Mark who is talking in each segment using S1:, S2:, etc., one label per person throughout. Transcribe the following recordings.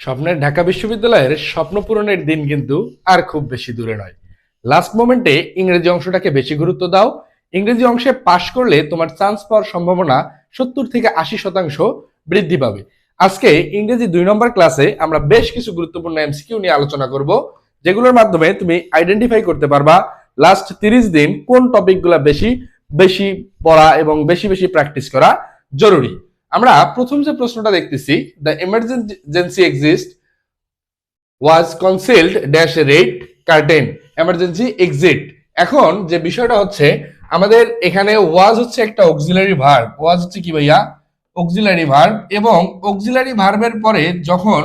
S1: স্বপ্নের ঢাকা বিশ্ববিদ্যালয়ের স্বপ্ন পূরণের দিন কিন্তু আর খুব বেশি দূরে নয়। লাস্ট মোমেন্টে ইংরেজি অংশটাকে বেশি গুরুত্ব দাও। ইংরেজি অংশে পাশ করলে তোমার চান্স পাওয়ার সম্ভাবনা সত্তর থেকে আশি শতাংশ বৃদ্ধি পাবে। আজকে ইংরেজি দুই নম্বর ক্লাসে আমরা বেশ কিছু গুরুত্বপূর্ণ এমসিকিউ নিয়ে আলোচনা করব, যেগুলোর মাধ্যমে তুমি আইডেন্টিফাই করতে পারবা লাস্ট তিরিশ দিন কোন টপিকগুলো বেশি বেশি পড়া এবং বেশি বেশি প্র্যাকটিস করা জরুরি। আমরা প্রথম যে প্রশ্নটা দেখতেছি the emergency exit was concealed dash red curtain emergency exit এখন যে বিষয়টা হচ্ছে, আমাদের এখানে ওয়াজ হচ্ছে একটা অক্সিলারি ভার্ব ওয়াজ হচ্ছে কি ভাইয়া? অক্সিলারি ভার্ব এবং অক্সিলারি ভার্বের পরে যখন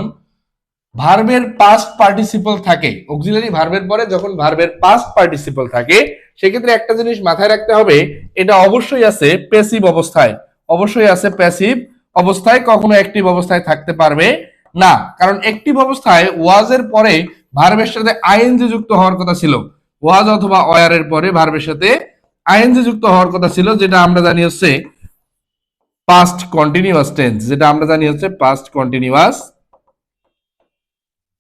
S1: ভার্বের পাস্ট পার্টিসিপল থাকে অক্সিলারি ভার্বের পরে যখন ভার্বের পাস্ট পার্টিসিপল থাকে, সেক্ষেত্রে একটা জিনিস মাথায় রাখতে হবে, এটা অবশ্যই আছে প্যাসিভ অবস্থায়। অবশ্যই আছে প্যাসিভ অবস্থায় কখনো অ্যাক্টিভ অবস্থায় থাকতে পারবে না। কারণ অ্যাক্টিভ অবস্থায় ওয়াজের পরে ভার্বের সাথে আইএনজি যুক্ত হওয়ার কথা ছিল। ওয়াজ অথবা ওয়ারের পরে ভার্বের সাথে আইএনজি যুক্ত হওয়ার কথা ছিল, যেটা আমরা জানি হচ্ছে পাস্ট কন্টিনিউয়াস টেন্স যেটা আমরা জানি হচ্ছে পাস্ট কন্টিনিউয়াস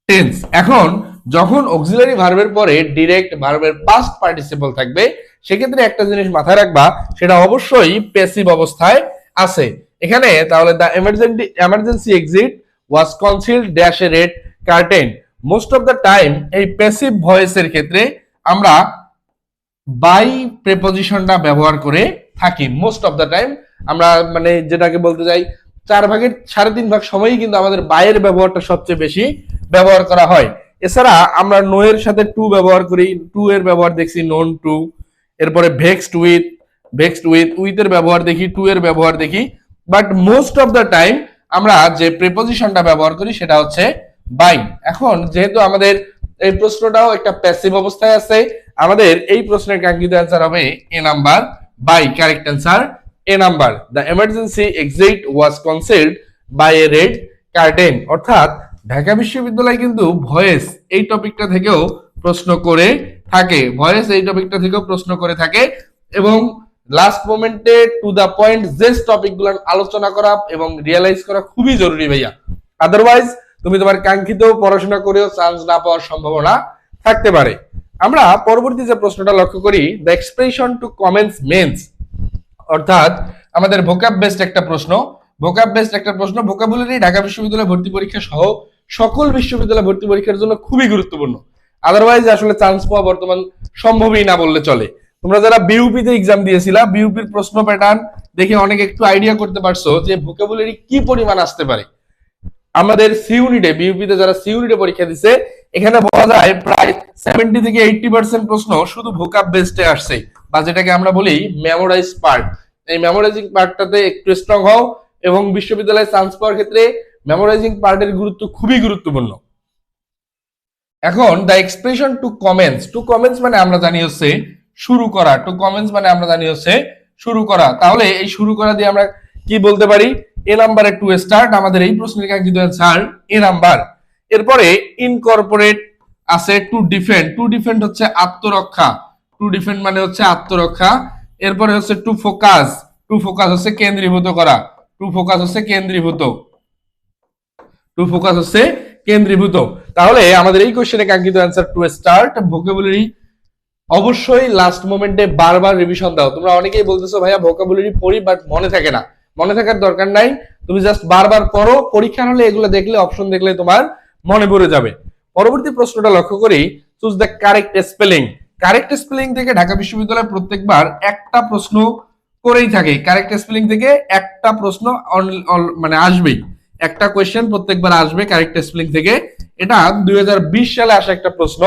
S1: টেন্স এখন, যখন অক্সিলারি ভার্বের পরে ডিরেক্ট ভার্বের পাস্ট পার্টিসিপল থাকবে, সেক্ষেত্রে একটা জিনিস মাথায় রাখবা, সেটা অবশ্যই প্যাসিভ অবস্থায় আছে। এখানে তাহলে the emergency emergency exit was concealed dash a red curtain most of the time এই প্যাসিভ ভয়েসের ক্ষেত্রে আমরা বাই প্রেপোজিশনটা ব্যবহার করে থাকি। মোস্ট অফ দ্য টাইম আমরা মানে যেটাকে বলতে চাই, চার ভাগের সাড়ে তিন ভাগ সময়ই কিন্তু আমাদের বাইয়ের ব্যবহারটা সবচেয়ে বেশি ব্যবহার করা হয়। এছাড়া আমরা নো এর সাথে টু ব্যবহার করি। টু এর ব্যবহার দেখছি নন টু এরপরে vexed with vexed with with এর ব্যবহার দেখি টু এর ব্যবহার দেখি but most of the time আমরা যে প্রিপোজিশনটা ব্যবহার করি সেটা হচ্ছে বাই এখন যেহেতু আমাদের এই প্রশ্নটাও একটা প্যাসিভ অবস্থায় আছে, আমাদের এই প্রশ্নের কাঙ্ক্ষিত অ্যান্সার হবে A number by correct answer A number the emergency exit was concealed by a red curtain অর্থাৎ ঢাকা বিশ্ববিদ্যালয় কিন্তু ভয়েস এই টপিকটা থেকেও প্রশ্ন করে থাকে। ভয়েস এই টপিকটা থেকেও প্রশ্ন করে থাকে এবং লাস্ট মোমেন্টে টু দা পয়েন্ট যে টপিকগুলো আলোচনা করা এবং রিয়েলাইজ করা খুবই জরুরি ভাইয়া। আদারওয়াইজ তুমি তোমার কাঙ্ক্ষিত পড়াশোনা করেও চান্স না পাওয়ার সম্ভাবনা থাকতে পারে। আমরা পরবর্তী যে প্রশ্নটা লক্ষ্য করি the expression to comments mens অর্থাৎ, আমাদের ভোকাব বেসড একটা প্রশ্ন। ভোকাব বেসড একটা প্রশ্ন ভোকাবুলারি ঢাকা বিশ্ববিদ্যালয় ভর্তি পরীক্ষা সহ সকল বিশ্ববিদ্যালয় ভর্তি পরীক্ষার জন্য খুবই গুরুত্বপূর্ণ। আদারওয়াইজ আসলে চান্স পাওয়া বর্তমান সম্ভবই না বললে চলে। তোমরা যারা বিউপিতে এক্সাম দিয়েছিলা বিউপির প্রশ্ন প্যাটার্ন দেখে অনেক একটু আইডিয়া করতে পারছ যে ভোকাবুলারি কি পরিমাণ আসতে পারে। আমাদের সি ইউনিটে বিউপিতে যারা সি ইউনিটে পরীক্ষা দিছে, এখানে বলা যায় প্রায় সেভেন্টি থেকে এইটটি পার্সেন্ট প্রশ্ন শুধু ভোকাব বেসডে আসছে, বা যেটাকে আমরা বলি মেমোরাইজ পার্ট এই মেমোরাইজিং পার্টটাতে একটু স্ট্রং হও এবং বিশ্ববিদ্যালয়ে চান্স পাওয়ার ক্ষেত্রে মেমোরাইজিং পার্টের গুরুত্ব খুবই গুরুত্বপূর্ণ। এখন the expression to comments to comments মানে আমরা জানি হচ্ছে শুরু করা টু কমেন্টস মানে আমরা জানি হচ্ছে শুরু করা। তাহলে এই শুরু করা দিয়ে আমরা কি বলতে পারি? এ নাম্বারে টু স্টার্ট আমাদের এই প্রশ্নের কাঙ্ক্ষিত অ্যান্সার এ নাম্বার এরপরে ইনকর্পোরেট আছে টু ডিফেন্ড টু ডিফেন্ড হচ্ছে আত্মরক্ষা। টু ডিফেন্ড মানে হচ্ছে আত্মরক্ষা। এরপরে হচ্ছে টু ফোকাস টু ফোকাস হচ্ছে কেন্দ্রীভূত করা। টু ফোকাস হচ্ছে কেন্দ্রীভূত। টু ফোকাস হচ্ছে কেন্দ্রীভূত। তাহলে আমাদের এই কোশ্চেনে কাঙ্ক্ষিত অ্যান্সার টু স্টার্ট ভোকাবুলারি অবশ্যই লাস্ট মোমেন্টে বারবার রিভিশন দাও। তোমরা অনেকেই বলতেছো, ভাইয়া ভোকাবুলারি পড়ি বাট মনে থাকে না। মনে থাকার দরকার নাই। তুমি জাস্ট বারবার পড়ো। পরীক্ষা হলে এগুলো দেখলে অপশন দেখলে তোমার মনে পড়ে যাবে। পরবর্তী প্রশ্নটা লক্ষ্য করি। Choose the correct spelling correct spelling থেকে ঢাকা বিশ্ববিদ্যালয় প্রত্যেকবার একটা প্রশ্ন করেই থাকে। কারেক্ট স্পেলিং থেকে একটা প্রশ্ন মানে আসবেই। একটা কোয়েশ্চেন প্রত্যেকবার আসবে কারেক্ট স্পেলিং থেকে। এটা দুই হাজার বিশ সালে আসা একটা প্রশ্ন।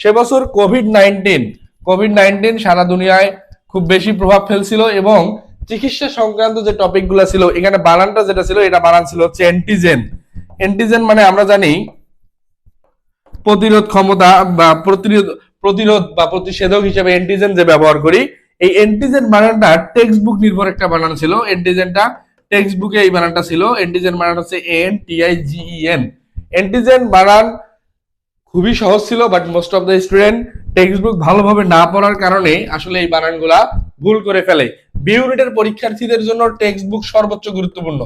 S1: সে বছর কোভিড নাইন্টিন কোভিড নাইন্টিন সারা দুনিয়ায় খুব বেশি প্রভাব ফেলছিল এবং চিকিৎসা সংক্রান্ত যে টপিকগুলো ছিল, এখানে বানানটা যেটা ছিল, এটা বানান ছিল হচ্ছে অ্যান্টিজেন অ্যান্টিজেন মানে আমরা জানি প্রতিরোধ ক্ষমতা বা প্রতিরোধ প্রতিরোধ বা প্রতিষেধক হিসেবে অ্যান্টিজেন যে ব্যবহার করি, এই অ্যান্টিজেন বানানটা টেক্সট বুক নির্ভর একটা বানান ছিল। অ্যান্টিজেনটা টেক্সট বুকে এই বানানটা ছিল। অ্যান্টিজেন বানান হচ্ছে এন টি আই অ্যান্টিজেন বানান খুবই সহজ ছিল but most of the student textbook ভালোভাবে না পড়ার কারণে আসলে এই বানানগুলা ভুল করে ফেলে। বি ইউনিটের পরীক্ষার্থীদের জন্য টেক্সট বুক সর্বোচ্চ গুরুত্বপূর্ণ।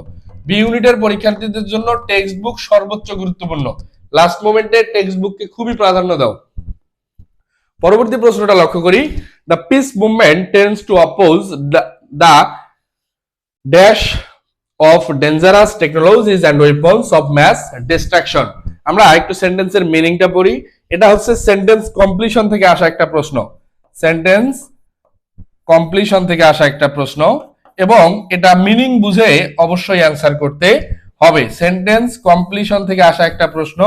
S1: বি ইউনিটের পরীক্ষার্থীদের জন্য টেক্সট বুক সর্বোচ্চ গুরুত্বপূর্ণ। লাস্ট মোমেন্টে টেক্সট বুককে খুবই প্রাধান্য দাও। পরবর্তী প্রশ্নটা লক্ষ্য করি। The peace movement tends to oppose the dash of dangerous technologies and weapons of mass destruction আমরা একটু সেন্টেন্সের মিনিংটা পড়ি। এটা হচ্ছে সেন্টেন্স কমপ্লিশন থেকে আসা একটা প্রশ্ন। সেন্টেন্স কমপ্লিশন থেকে আসা একটা প্রশ্ন এবং এটা মিনিং বুঝে অবশ্যই অ্যান্সার করতে হবে। সেন্টেন্স কমপ্লিশন থেকে আসা একটা প্রশ্ন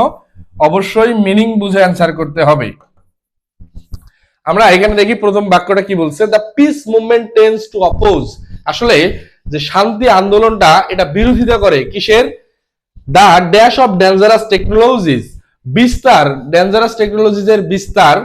S1: অবশ্যই মিনিং বুঝে অ্যান্সার করতে হবে। আমরা এখানে দেখি প্রথম বাক্যটা কি বলছে? The peace movement tends to oppose আসলে যে শান্তি আন্দোলনটা এটা বিরোধিতা করে কিসের? The dash of dangerous technologies. বিস্তার, ডেঞ্জারাস টেকনোলজিস এর বিস্তার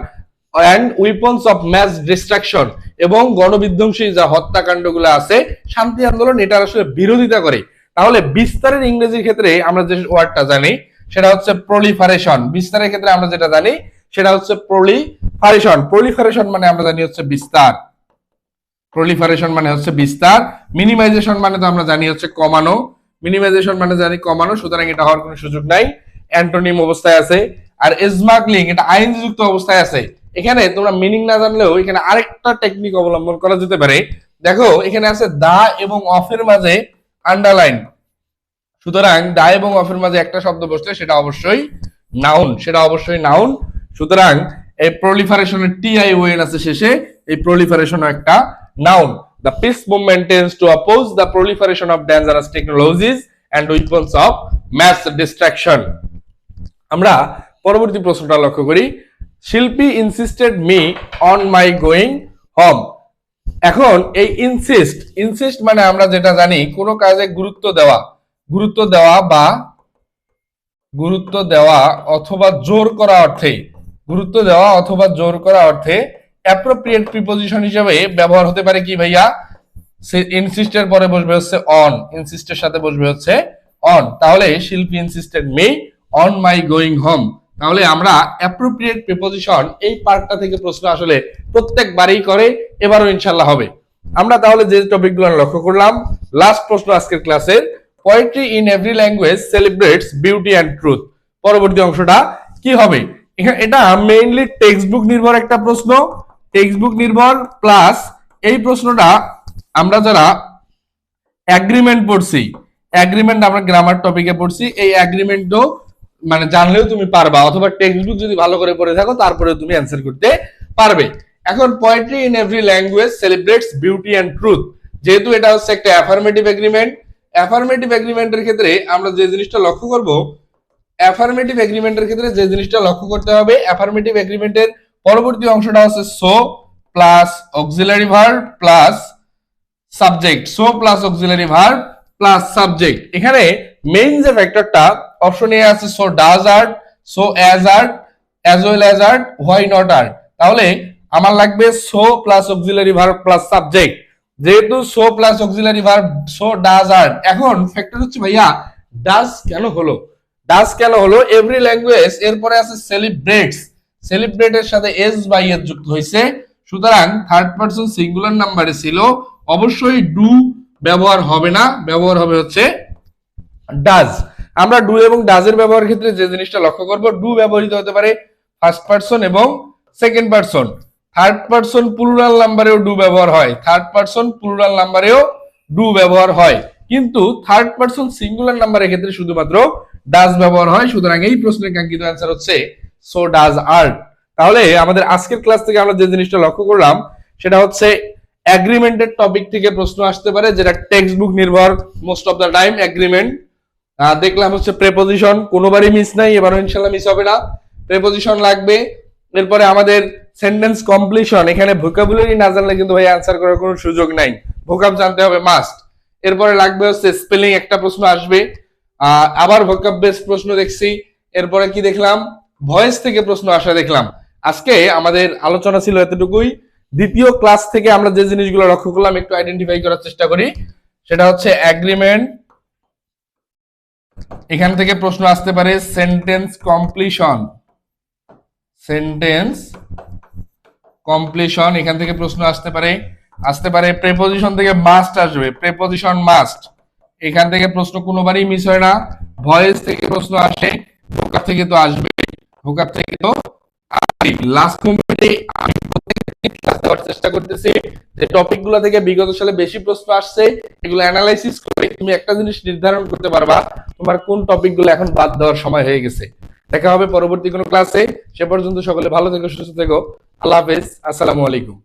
S1: and weapons of mass destruction এবং গণবিধ্বংসী যা হত্যাকাণ্ডগুলো আছে, শান্তি আন্দোলন এটার আসলে বিরোধিতা করে। তাহলে বিস্তারের ইংরেজির ক্ষেত্রে আমরা যে ওয়ার্ডটা জানি, সেটা হচ্ছে প্রলিফারেশন। বিস্তারের ক্ষেত্রে আমরা যেটা জানি, সেটা হচ্ছে প্রলিফারেশন। প্রলিফারেশন মানে আমরা জানি হচ্ছে বিস্তার। প্রলিফারেশন মানে হচ্ছে বিস্তার। মিনিমাইজেশন মানে তো আমরা জানি হচ্ছে কমানো। মিনিমাইজেশন মানে জানি কমানো, সুতরাং এটা হওয়ার কোনো সুযোগ নাই। অ্যান্টোনিম অবস্থায় আছে। আর স্মাগলিং এটা আইনযুক্ত অবস্থায় আছে। এখানে তোমরা মিনিং না জানলেও এখানে আরেকটা টেকনিক অবলম্বন করা যেতে পারে। দেখো, এখানে আছে দা এবং অফের মাঝে আন্ডারলাইন সুতরাং দা এবং অফের মাঝে একটা শব্দ বসলে সেটা অবশ্যই নাউন সেটা অবশ্যই নাউন সুতরাং এই প্রলিফারেশনের টি আই ওয়েন আছে শেষে, এই প্রলিফারেশন একটা noun the peace movement tends to oppose the proliferation of dangerous technologies and weapons of mass destruction আমরা পরবর্তী প্রশ্নটা লক্ষ্য করি। Shilpi insisted me on my going home এখন এই ইনসিস্ট ইনসিস্ট মানে আমরা যেটা জানি, কোনো কাজে গুরুত্ব দেওয়া। গুরুত্ব দেওয়া বা গুরুত্ব দেওয়া অথবা জোর করা অর্থে গুরুত্ব দেওয়া অথবা জোর করা অর্থে অ্যাপ্রোপ্রিয়েট প্রিপোজিশন হিসেবে ব্যবহার হতে পারে কি ভাইয়া? ইনসিস্টের পরে বসবে হচ্ছে অন ইনসিস্টের সাথে বসবে হচ্ছে অন তাহলে Shilpi insisted me on my going home তাহলে আমরা অ্যাপ্রোপ্রিয়েট প্রিপোজিশন এই পার্টটা থেকে প্রশ্ন আসলে প্রত্যেকবারই করে, এবারও ইনশাল্লাহ হবে। আমরা তাহলে যে টপিকগুলো লক্ষ্য করলাম লাস্ট প্রশ্ন আজকের ক্লাসের poetry in every language celebrates beauty and truth পরবর্তী অংশটা কি হবে? এটা মেইনলি টেক্সট বুক নির্ভর একটা প্রশ্ন। টেক্সট বুক নির্ভর প্লাস এই প্রশ্নটা আমরা যারা অ্যাগ্রিমেন্ট পড়ছি অ্যাগ্রিমেন্ট আমরা গ্রামার টপিকে পড়ছি, এই অ্যাগ্রিমেন্টও মানে জানলেও তুমি পারবা, অথবা টেক্সট বুক যদি ভালো করে পড়ে থাকো তারপরে তুমি অ্যান্সার করতে পারবে। এখন poetry in every language celebrates beauty and truth যেহেতু এটা হচ্ছে একটা অ্যাফার্মেটিভ এগ্রিমেন্ট অ্যাফার্মেটিভ এগ্রিমেন্টের ক্ষেত্রে আমরা যে জিনিসটা লক্ষ্য করব অ্যাফার্মেটিভ এগ্রিমেন্টের ক্ষেত্রে যে জিনিসটা লক্ষ্য করতে হবে অ্যাফার্মেটিভ এগ্রিমেন্টের পরবর্তী অংশটা হচ্ছে so plus auxiliary verb plus subject. So plus auxiliary verb plus subject. এখানে মেইন যে ফ্যাক্টরটা অপশন এ আছে so does art, so as art, as well as art, why not art. তাহলে আমার লাগবে so plus auxiliary verb plus subject. যেহেতু so plus auxiliary verb, so does art. এখন factor হচ্ছে ভাইয়া, ডাজ কেন হলো? ডাজ কেন হলো? এভরি ল্যাঙ্গুয়েজ এরপরে আছে সেলিব্রেটস সেলিব্রেটের সাথে এস বাই এর যুক্ত হয়েছে। সুতরাং থার্ড পারসন সিঙ্গুলার নাম্বারে ছিল, অবশ্যই ডু ব্যবহার হবে না। ব্যবহার হবে হচ্ছে ডাজ আমরা ডু এবং ডাজের ব্যবহার ক্ষেত্রে যে জিনিসটা লক্ষ্য করব ডু ব্যবহৃত হতে পারে ফার্স্ট পারসন এবং second person third person plural নাম্বারেও do ব্যবহার হয়। থার্ড পারসন প্লুরাল নাম্বারেও ডু ব্যবহার হয়। কিন্তু থার্ড পারসন সিঙ্গুলার নাম্বারের ক্ষেত্রে শুধুমাত্র ডাজ ব্যবহার হয়। সুতরাং এই প্রশ্নের কাঙ্ক্ষিত অ্যান্সার হচ্ছে সো ডাজ আর্ট তাহলে আমাদের আজকের ক্লাস থেকে আমরা যে জিনিসটা লক্ষ্য করলাম, সেটা হচ্ছে অ্যাগ্রিমেন্টের টপিক থেকে প্রশ্ন আসতে পারে, যেটা টেক্সট বুক নির্ভর most of the time agreement দেখলাম হচ্ছে প্রেপোজিশন কোনোবারই মিস নাই, এবারও ইনশাল্লাহ মিস হবে না। প্রেপোজিশন লাগবে। এরপরে আমাদের সেন্টেন্স কমপ্লিশন এখানে ভোকাবুলারি না জানলে কিন্তু ভাই আনসার করার কোনো সুযোগ নাই। ভোকাব জানতে হবে মাস্ট এরপরে লাগবে হচ্ছে স্পেলিং একটা প্রশ্ন আসবে। আবার ভোকাব বেসড প্রশ্ন দেখছি। এরপরে কি দেখলাম? ভয়েস থেকে প্রশ্ন আসা দেখলাম। আজকে আমাদের আলোচনা ছিল এতটুকুই। দ্বিতীয় ক্লাস থেকে আমরা যে জিনিসগুলো লক্ষ্য করলাম, একটু আইডেন্টিফাই করার চেষ্টা করি। সেটা হচ্ছে অ্যাগ্রিমেন্ট এখান থেকে প্রশ্ন আসতে পারে সেন্টেন্স কমপ্লিশন সেন্টেন্স কমপ্লিশন এখান থেকে প্রশ্ন আসতে পারে। আসতে পারে প্রেপোজিশন থেকে মাস্ট আসবে। প্রেপোজিশন মাস্ট এখান থেকে প্রশ্ন কোনোবারই মিস হয় না। ভয়েস থেকে প্রশ্ন আসে থেকে তো আসবে ভোকার থেকে তো লাস্ট মোমেন্টে আমি ক্লাস চেষ্টা করতেছি। যে টপিকগুলো থেকে বিগত সালে বেশি প্রশ্ন আসছে, এগুলো অ্যানালাইসিস করে তুমি একটা জিনিস নির্ধারণ করতে পারবা, তোমার কোন টপিকগুলো এখন বাদ দেওয়ার সময় হয়ে গেছে। দেখা হবে পরবর্তী কোনো ক্লাসে সে পর্যন্ত সকলে ভালো থেকো, সুস্থ থেকো। আল্লাহ হাফেজ। আসসালামু আলাইকুম।